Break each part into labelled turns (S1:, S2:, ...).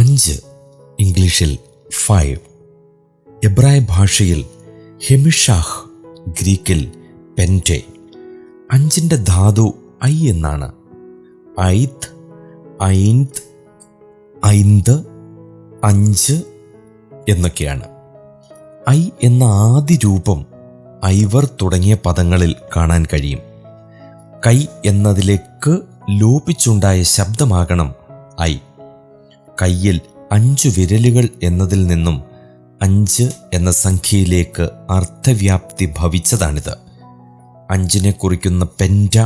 S1: അഞ്ച് ഇംഗ്ലീഷിൽ ഫൈവ്. എബ്രായ ഭാഷയിൽ ഹെമിഷാഹ് ഗ്രീക്കിൽ പെന്റെ. അഞ്ചിന്റെ ധാതു ഐ എന്നാണ്. ഐത്ത് ഐന്ത് ഐന്ത് അഞ്ച് എന്നൊക്കെയാണ്. ഐ എന്ന ആദ്യ രൂപം ഐവർ തുടങ്ങിയ പദങ്ങളിൽ കാണാൻ കഴിയും. കൈ എന്നതിലേക്ക് ലോപിച്ചുണ്ടായ ശബ്ദമാകണം ഐ. കയ്യിൽ അഞ്ചു വിരലുകൾ എന്നതിൽ നിന്നും അഞ്ച് എന്ന സംഖ്യയിലേക്ക് അർത്ഥവ്യാപ്തി ഭവിച്ചതാണിത്. അഞ്ചിനെ കുറിക്കുന്ന പെന്റ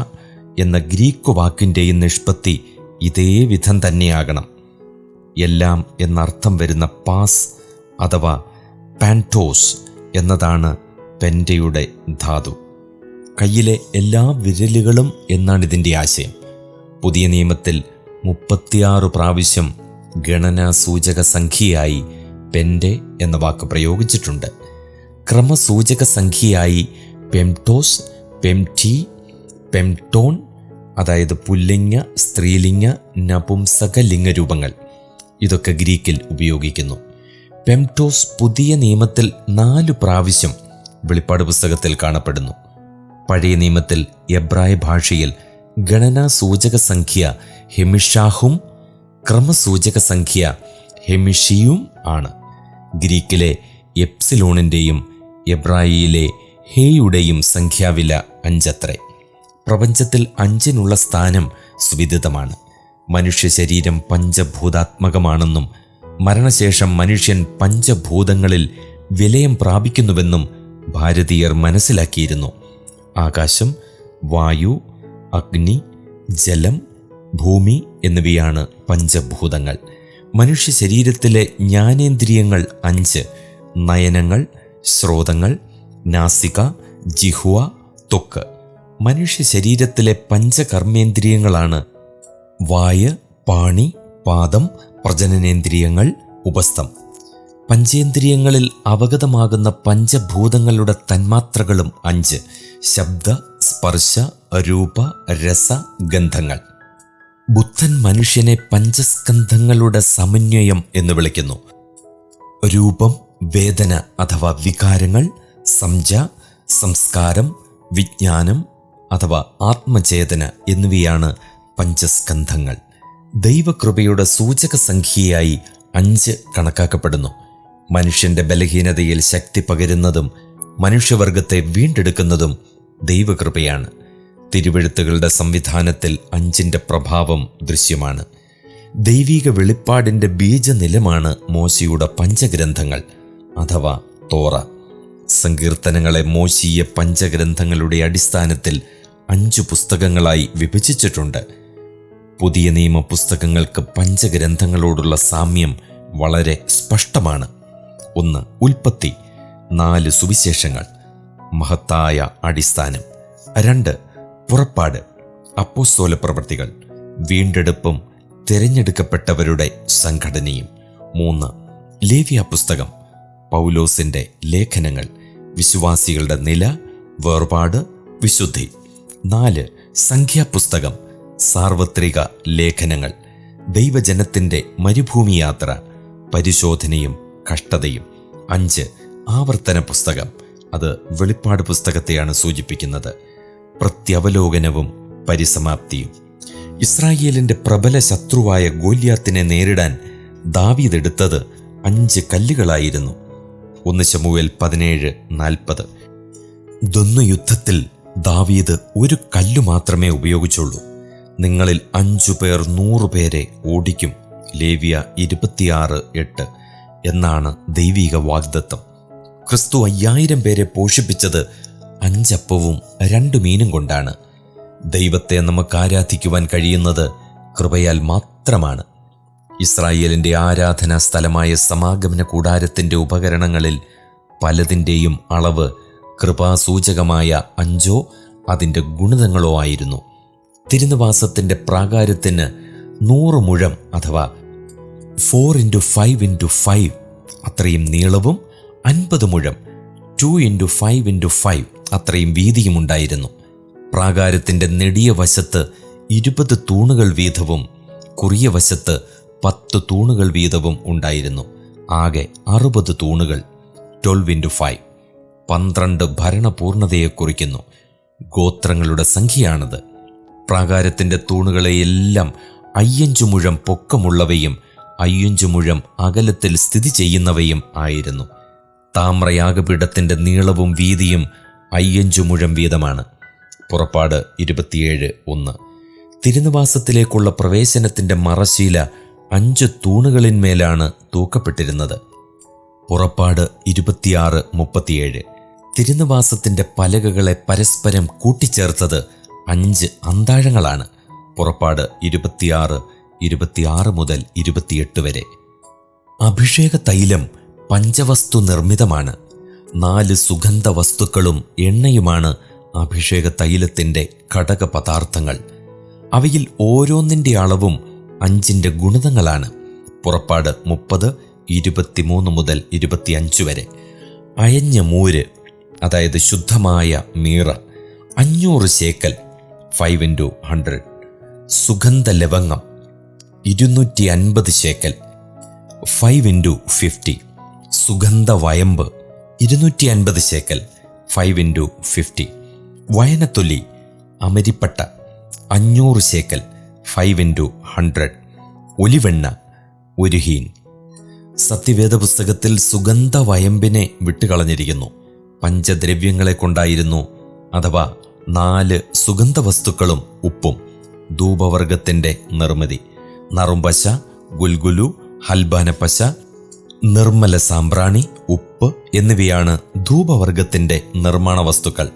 S1: എന്ന ഗ്രീക്ക് വാക്കിന്റെയും നിഷ്പത്തി ഇതേ വിധം തന്നെയാകണം. എല്ലാം എന്നർത്ഥം വരുന്ന പാസ് അഥവാ പാന്റോസ് എന്നതാണ് പെന്റയുടെ ധാതു. കയ്യിലെ എല്ലാ വിരലുകളും എന്നാണ് ഇതിന്റെ ആശയം. പുതിയ നിയമത്തിൽ മുപ്പത്തിയാറ് പ്രാവശ്യം ഗണനാ സൂചക സംഖ്യയായി പെൻഡെ എന്ന വാക്ക് പ്രയോഗിച്ചിട്ടുണ്ട്. ക്രമസൂചക സംഖ്യയായി പെംടോസ് പെംടി പെംടോൺ അതായത് പുല്ലിംഗ സ്ത്രീലിംഗ നപുംസക ലിംഗരൂപങ്ങൾ ഇതൊക്കെ ഗ്രീക്കിൽ ഉപയോഗിക്കുന്നു. പെംടോസ് പുതിയ നിയമത്തിൽ നാല് പ്രാവശ്യം വെളിപ്പാട് പുസ്തകത്തിൽ കാണപ്പെടുന്നു. പഴയ നിയമത്തിൽ എബ്രായ ഭാഷയിൽ ഗണനാ സൂചക സംഖ്യ ഹെമിഷാഹും ക്രമസൂചക സംഖ്യ ഹെമിഷിയും ആണ്. ഗ്രീക്കിലെ എപ്സിലോണിന്റെയും എബ്രായിയിലെ ഹേയുടെയും സംഖ്യാവില അഞ്ചത്രേ. പ്രപഞ്ചത്തിൽ അഞ്ചിനുള്ള സ്ഥാനം സുവിദിതമാണ്. മനുഷ്യ ശരീരം പഞ്ചഭൂതാത്മകമാണെന്നും മരണശേഷം മനുഷ്യൻ പഞ്ചഭൂതങ്ങളിൽ വിലയം പ്രാപിക്കുന്നുവെന്നും ഭാരതീയർ മനസ്സിലാക്കിയിരുന്നു. ആകാശം വായു അഗ്നി ജലം ഭൂമി എന്നിവയാണ് പഞ്ചഭൂതങ്ങൾ. മനുഷ്യ ശരീരത്തിലെ ജ്ഞാനേന്ദ്രിയങ്ങൾ അഞ്ച്. നയനങ്ങൾ സ്രോതങ്ങൾ നാസിക ജിഹുവ തൊക്ക് മനുഷ്യ ശരീരത്തിലെ പഞ്ചകർമ്മേന്ദ്രിയങ്ങളാണ് വായ് പാണി പാദം പ്രജനനേന്ദ്രിയങ്ങൾ ഉപസ്ഥം. പഞ്ചേന്ദ്രിയങ്ങളിൽ അവഗതമാകുന്ന പഞ്ചഭൂതങ്ങളുടെ തന്മാത്രകളും അഞ്ച്. ശബ്ദ സ്പർശ രൂപ രസ ഗന്ധങ്ങൾ. ബുദ്ധൻ മനുഷ്യനെ പഞ്ചസ്കന്ധങ്ങളുടെ സമന്വയം എന്ന് വിളിക്കുന്നു. രൂപം വേദന അഥവാ വികാരങ്ങൾ സംജ സംസ്കാരം വിജ്ഞാനം അഥവാ ആത്മചേതന എന്നിവയാണ് പഞ്ചസ്കന്ധങ്ങൾ. ദൈവകൃപയുടെ സൂചക സംഖ്യയായി അഞ്ച് കണക്കാക്കപ്പെടുന്നു. മനുഷ്യന്റെ ബലഹീനതയിൽ ശക്തി പകരുന്നതും മനുഷ്യവർഗത്തെ വീണ്ടെടുക്കുന്നതും ദൈവകൃപയാണ്. തിരുവെഴുത്തുകളുടെ സംവിധാനത്തിൽ അഞ്ചിന്റെ പ്രഭാവം ദൃശ്യമാണ്. ദൈവിക വെളിപ്പാടിന്റെ ബീജനിലമാണ് മോശിയുടെ പഞ്ചഗ്രന്ഥങ്ങൾ അഥവാ തോറ. സങ്കീർത്തനങ്ങളെ മോശീയ പഞ്ചഗ്രന്ഥങ്ങളുടെ അടിസ്ഥാനത്തിൽ അഞ്ചു പുസ്തകങ്ങളായി വിഭജിച്ചിട്ടുണ്ട്. പുതിയ നിയമ പുസ്തകങ്ങൾക്ക് പഞ്ചഗ്രന്ഥങ്ങളോടുള്ള സാമ്യം വളരെ സ്പഷ്ടമാണ്. ഒന്ന് ഉൽപ്പത്തി. നാല് സുവിശേഷങ്ങൾ. മഹത്തായ അടിസ്ഥാനം. രണ്ട് പുറപ്പാട് അപ്പോസ്തോല പ്രവൃത്തികൾ വീണ്ടെടുപ്പും തിരഞ്ഞെടുക്കപ്പെട്ടവരുടെ സംഘടനയും. മൂന്ന് ലേവ്യ പുസ്തകം പൗലോസിന്റെ ലേഖനങ്ങൾ വിശ്വാസികളുടെ നില വേർപാട് വിശുദ്ധി. നാല് സംഖ്യാപുസ്തകം സാർവത്രിക ലേഖനങ്ങൾ ദൈവജനത്തിന്റെ മരുഭൂമി യാത്ര പരിശോധനയും കഷ്ടതയും. അഞ്ച് ആവർത്തന പുസ്തകം അത് വെളിപ്പാട് പുസ്തകത്തെയാണ് സൂചിപ്പിക്കുന്നത്. പ്രത്യവലോകനവും പരിസമാപ്തിയും. ഇസ്രായേലിന്റെ പ്രബല ശത്രുവായ ഗോല്യാത്തിനെ നേരിടാൻ ദാവീദ് എടുത്തത് അഞ്ച് കല്ലുകളായിരുന്നു. ഒന്ന് ശമുവേൽ പതിനേഴ് നാൽപ്പത്. ദൊന്നു യുദ്ധത്തിൽ ദാവീദ് ഒരു കല്ലു മാത്രമേ ഉപയോഗിച്ചുള്ളൂ. നിങ്ങളിൽ അഞ്ചു പേർ നൂറു പേരെ ഓടിക്കും. ലേവ്യ ഇരുപത്തിയാറ് എട്ട് എന്നാണ് ദൈവിക വാഗ്ദത്തം. ക്രിസ്തു അയ്യായിരം പേരെ പോഷിപ്പിച്ചത് അഞ്ചപ്പവും രണ്ടു മീനും കൊണ്ടാണ്. ദൈവത്തെ നമുക്ക് ആരാധിക്കുവാൻ കഴിയുന്നത് കൃപയാൽ മാത്രമാണ്. ഇസ്രായേലിന്റെ ആരാധനാ സ്ഥലമായ സമാഗമന കൂടാരത്തിന്റെ ഉപകരണങ്ങളിൽ പലതിന്റെയും അളവ് കൃപാസൂചകമായ അഞ്ചോ അതിന്റെ ഗുണിതങ്ങളോ ആയിരുന്നു. തിരുനിവാസത്തിന്റെ പ്രാകാരത്തിന് നൂറ് മുഴം അഥവാ four into five into five അത്രയും നീളവും അൻപത് മുഴം two into five into five അത്രയും വീതിയുമുണ്ടായിരുന്നു. പ്രാകാരത്തിന്റെ നെടിയ വശത്ത് ഇരുപത് തൂണുകൾ വീതവും കുറിയ വശത്ത് പത്ത് തൂണുകൾ വീതവും ഉണ്ടായിരുന്നു. ആകെ അറുപത് തൂണുകൾ. Twelve into five. പന്ത്രണ്ട് ഭരണപൂർണതയെ കുറിക്കുന്നു. ഗോത്രങ്ങളുടെ സംഖ്യയാണത്. പ്രാകാരത്തിന്റെ തൂണുകളെയെല്ലാം അയ്യഞ്ചു മുഴം പൊക്കമുള്ളവയും അയ്യഞ്ചു മുഴം അകലത്തിൽ സ്ഥിതി ചെയ്യുന്നവയും ആയിരുന്നു. താമ്രയാഗപീഠത്തിന്റെ നീളവും വീതിയും അയ്യഞ്ചു മുഴം വീതമാണ്. പുറപ്പാട് ഇരുപത്തിയേഴ് ഒന്ന്. തിരുനിവാസത്തിലേക്കുള്ള പ്രവേശനത്തിന്റെ മറശീല അഞ്ച് തൂണുകളിന്മേലാണ് തൂക്കപ്പെട്ടിരുന്നത്. പുറപ്പാട് ഇരുപത്തിയാറ് മുപ്പത്തിയേഴ്. തിരുനിവാസത്തിന്റെ പലകകളെ പരസ്പരം കൂട്ടിച്ചേർത്തത് അഞ്ച് അന്താഴങ്ങളാണ്. പുറപ്പാട് ഇരുപത്തിയാറ് ഇരുപത്തിയാറ് മുതൽ ഇരുപത്തിയെട്ട് വരെ. അഭിഷേക തൈലം പഞ്ചവസ്തു നിർമ്മിതമാണ്. നാല് സുഗന്ധ വസ്തുക്കളും എണ്ണയുമാണ് അഭിഷേക തൈലത്തിന്റെ ഘടക പദാർത്ഥങ്ങൾ അവയിൽ ഓരോന്നിന്റെ അളവും അഞ്ചിന്റെ ഗുണിതങ്ങളാണ്. പുറപ്പാട് മുപ്പത് ഇരുപത്തിമൂന്ന് മുതൽ ഇരുപത്തിയഞ്ച് വരെ. അയഞ്ഞ മൂര് അതായത് ശുദ്ധമായ മീറ അഞ്ഞൂറ് ശേക്കൽ ഫൈവ് ഇന്റു ഹൺഡ്രഡ് സുഗന്ധ ലവംഗം ഇരുന്നൂറ്റി അൻപത് ശേക്കൽ ഫൈവ് ഇന്റു ഫിഫ്റ്റി സുഗന്ധ വയമ്പ് ഇരുന്നൂറ്റി അൻപത് ശേക്കൽ ഫൈവ് ഇന്റു ഫിഫ്റ്റി വയനത്തൊലി അമരിപ്പട്ട അഞ്ഞൂറ് ശേക്കൽ ഫൈവ് ഇന്റു ഹൺഡ്രഡ് ഒലിവെണ്ണ ഒരു ഹീൻ. സത്യവേദ പുസ്തകത്തിൽ സുഗന്ധ വയമ്പിനെ വിട്ടുകളഞ്ഞിരിക്കുന്നു. പഞ്ചദ്രവ്യങ്ങളെ കൊണ്ടായിരുന്നു അഥവാ നാല് സുഗന്ധ വസ്തുക്കളും ഉപ്പും ധൂപവർഗത്തിന്റെ നിർമ്മിതി. നറുംപശ ഗുൽഗുലു ഹൽബാനപ്പശ നിർമ്മല സാമ്പ്രാണി ഉപ്പ് എന്നിവയാണ് ധൂപവർഗത്തിന്റെ നിർമ്മാണ വസ്തുക്കൾ.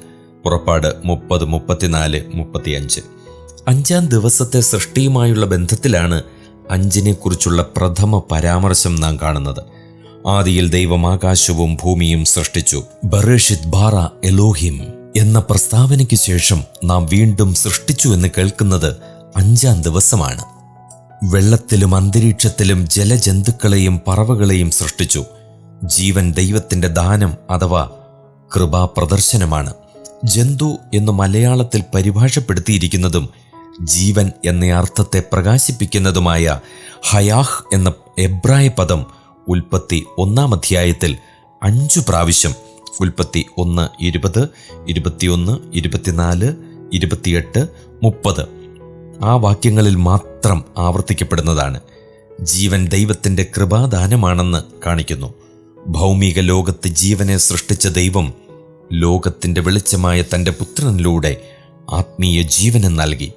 S1: പുറപ്പാട് മുപ്പത് മുപ്പത്തിനാല് മുപ്പത്തിയഞ്ച്. അഞ്ചാം ദിവസത്തെ സൃഷ്ടിയുമായുള്ള ബന്ധത്തിലാണ് അഞ്ചിനെക്കുറിച്ചുള്ള പ്രഥമ പരാമർശം നാം കാണുന്നത്. ആദിയിൽ ദൈവം ആകാശവും ഭൂമിയും സൃഷ്ടിച്ചു. ബറേഷിത് ബാറ എലോഹിം എന്ന പ്രസ്താവനയ്ക്ക് ശേഷം നാം വീണ്ടും സൃഷ്ടിച്ചു എന്ന് കേൾക്കുന്നത് അഞ്ചാം ദിവസമാണ്. വെള്ളത്തിലും അന്തരീക്ഷത്തിലും ജലജന്തുക്കളെയും പറവകളെയും സൃഷ്ടിച്ചു. ജീവൻ ദൈവത്തിന്റെ ദാനം അഥവാ കൃപാപ്രദർശനമാണ്. ജന്തു എന്ന് മലയാളത്തിൽ പരിഭാഷപ്പെടുത്തിയിരിക്കുന്നതും ജീവൻ എന്ന അർത്ഥത്തെ പ്രകാശിപ്പിക്കുന്നതുമായ ഹയാഹ് എന്ന എബ്രായ പദം ഉൽപ്പത്തി ഒന്നാം അധ്യായത്തിൽ അഞ്ചു പ്രാവശ്യം ഉൽപ്പത്തി ഒന്ന് ഇരുപത് ഇരുപത്തിയൊന്ന് ഇരുപത്തിനാല് ഇരുപത്തിയെട്ട് മുപ്പത്. ആ വാക്യങ്ങളിൽ മാത്രം ആവർത്തിക്കപ്പെടുന്നതാണ്. ജീവൻ ദൈവത്തിന്റെ കൃപാദാനമാണെന്ന് കാണിക്കുന്നു. ഭൗമിക ലോകത്ത് ജീവനെ സൃഷ്ടിച്ച ദൈവം ലോകത്തിന്റെ വെളിച്ചമായ തന്റെ പുത്രനിലൂടെ ആത്മീയ ജീവനം നൽകി.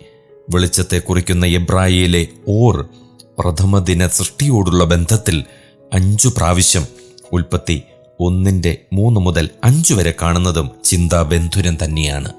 S1: വെളിച്ചത്തെ കുറിക്കുന്ന എബ്രായയിലെ ഓർ പ്രഥമദിന സൃഷ്ടിയോടുള്ള ബന്ധത്തിൽ അഞ്ചു പ്രാവശ്യം ഉൽപ്പത്തി ഒന്നിന്റെ മൂന്ന് മുതൽ അഞ്ചു വരെ കാണുന്നതും ചിന്താബന്ധുരം തന്നെയാണ്.